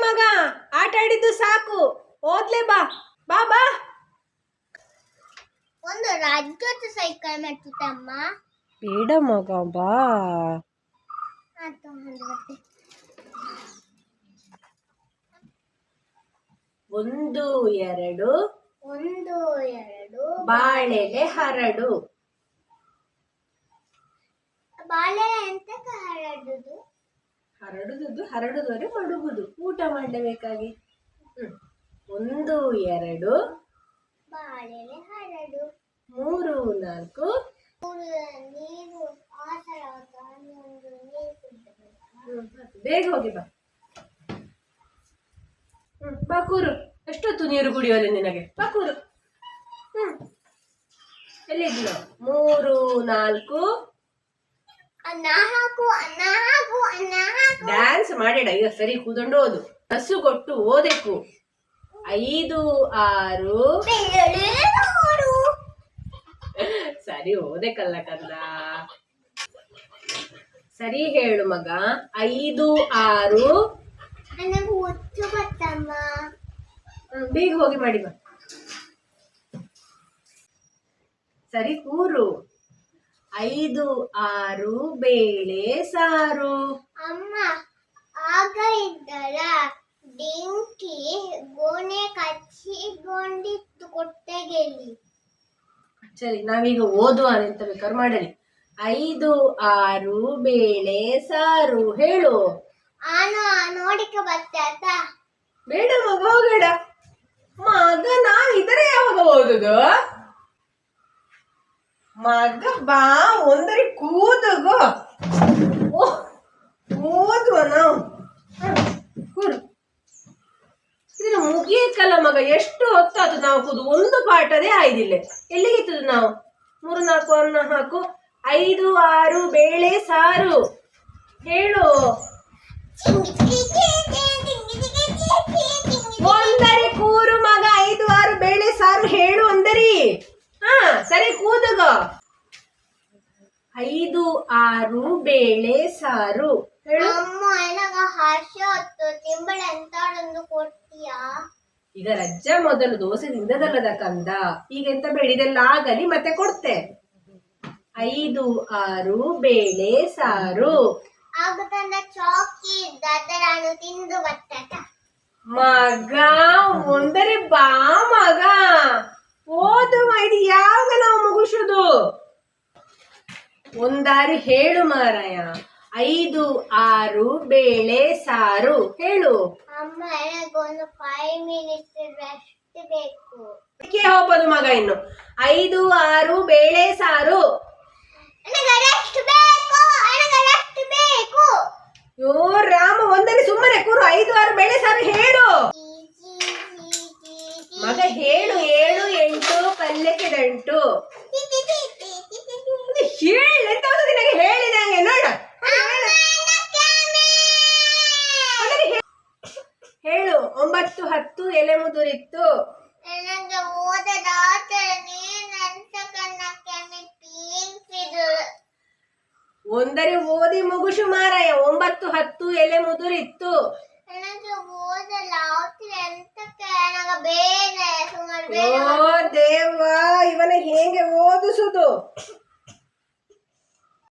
ಓದಿದ್ದು ಸಾಕು. ಓದ್ಲೇ ಬಾ. ಬಾ ಬಾ. ಒಂದು ರಾಜ್ಯೋತ್ಸವ ಸೈಕಲ್ ಮಾಡ್ತಿದ್ದಮ್ಮ. ಬೇಡ ಮಗ ಬಾ. ಒಂದು ಎರಡು. ಒಂದು ಎರಡು. ಬಾಳೆಲೆ ಹರಡು. ಬಾಳೆ ಎಂತ ಹರಡುದು? ಹರಡುವುದು ಹರಡುದರೆ ಮಡುಗುದು ಊಟ ಮಾಡಲೇಬೇಕಾಗಿ? ಹ್ಮ್. ಒಂದು ಎರಡು ಬಾಳೆಲೆ ಹರಡು. ಮೂರು ನಾಲ್ಕು ನೀರು ಹ್ಮ್, ಬೇಗ ಹೋಗಿ ಬಾ. ಹ್ಮ್ ಬಾ ಕೂರು. ಎಷ್ಟೊತ್ತು ನೀರು ಕುಡಿಯೋದು ನಿನಗೆ? ಪಕೂರು ಕೂರು. ಹ್ಮ್. ಎಲ್ಲಿದ್ಲು ಮೂರು ನಾಲ್ಕು ಅನ್ನ ಹಾಕು ಅನ್ನ ಹಾಕು ಅನ್ನ ಹಾಕು ಡ್ಯಾನ್ಸ್ ಮಾಡಿಡ ಈಗ ಸರಿ ಕೂದಂಡು ಓದು. ಹಸು ಕೊಟ್ಟು ಓದಬೇಕು ಐದು ಆರು. ಸರಿ ಓದಕ್ಕಲ್ಲ ಕಂದ. ಸರಿ ಹೇಳು ಮಗ. ಐದು ಆರು. ಬೇಗ ಹೋಗಿ ಮಾಡಿ ಸರಿ ಕೂರು. ಐದು ಆರು ಬೇಳೆ ಸಾರು. ಅಮ್ಮ ಆಗ ಇದ್ದರ ಬೆಂಕಿ ಗೋಣೆ ಕಚ್ಚಿಕೊಂಡಿತ್ತು ಕೊಟ್ಟೆಗೆಲಿ. ಸರಿ ನಾವೀಗ ಓದುವ ಅಂತ ಬೇಕಾದ್ರೆ ಮಾಡಲಿ. ಐದು ಆರು ಬೇಳೆ ಸಾರು ಹೇಳು. ಆನು ನೋಡಿಕ ಬರ್ತಾತ ಬೇಡ ಮಗ ಹೋಗಡ ಮಗ ನಾವ್ ಇದರ ಯಾವಾಗ ಓದುದು? ಮಗ ಬಾ, ಒಂದರಿ ಕೂದುಗೋ. ಕೂದ್ವ ನಾವು. ಇದನ್ನ ಮುಗಿಯಕ್ಕಲ್ಲ ಮಗ, ಎಷ್ಟು ಹೊತ್ತಾತು ನಾವು ಕೂದು? ಒಂದು ಪಾಠದೇ ಆಯ್ದಿಲ್ಲ. ಎಲ್ಲಿಗಿತ್ತದು ನಾವು? ಮೂರು ನಾಲ್ಕು ಅನ್ನ ಹಾಕು ಐದು, ಆರು, ಬೇಳೆ, ಸಾರು. ಹೇಳು. ಸರಿ ಕೂದಗ ಐದು ಆರು ಬೇಳೆ ಸಾರು. ಹೇಳು. ಈಗ ರಜ್ಜ ಮೊದಲು ದೋಸೆ ತಿಂದದಲ್ಲದ ಕಂದ. ಈಗ ಎಂತ ಬೇಡ ಇದೆಲ್ಲ ಆಗಲಿ ಮತ್ತೆ ಕೊಡ್ತೆ. ಐದು ಆರು ಬೇಳೆ ಸಾರು. ಚಾಕಿ ಮಗ ಒಂದರೆ ಬಾ ಮಗ ಓದು ಇದು ಯಾವಾಗ ನಾವು ಮುಗಿಸುದು ಒಂದಾರಿ ಹೇಳು ಮಾರಾಯ. ಐದು ಆರು ಬೇಳೆ ಸಾರು. ಹೇಳು. ಅಮ್ಮ ನನಗೊಂದು ಫೈವ್ ಮಿನಿಟ್ಸ್ ರೆಸ್ಟ್ ಬೇಕು. ಅದಕ್ಕೆ ಹೋಗೋದು ಮಗ ಇನ್ನು. ಐದು ಆರು ಬೇಳೆ ಸಾರು. ನನಗೆ ರೆಸ್ಟ್ ಬೇಕು ನನಗೆ ರೆಸ್ಟ್ ಬೇಕು. ಯೋ ರಾಮ ಒಂದರಿ ಸುಮ್ಮನೆ ಕೂರು. ಐದು ಆರು ಬೇಳೆ ಸಾರು ಹೇಳು. ಮಗ ಹೇಳು ಏಳು ಎಂಟು ಪಲ್ಯಕ್ಕೆ ದಂಟು. ಹೇಳು ಎಂತ ಒಂದು ಹೇಳಿದೆ ಹೇಳಿದಂಗೆ ನೋಡ. ಹೇಳು ಒಂಬತ್ತು ಹತ್ತು ಎಲೆ ಮುದುರಿತ್ತು. ನನಗೆ ಒಂದರೆ ಓದಿ ಮುಗುಶು ಮಾರಾಯ ಒಂಬತ್ತು ಹತ್ತು ಎಲೆ ಮುದುರಿತ್ತು. ನನಗೆ ಓದಲ್ಲ ಅಂತ ನನಗೆ ಬೇರೆ ಸುಮಾರು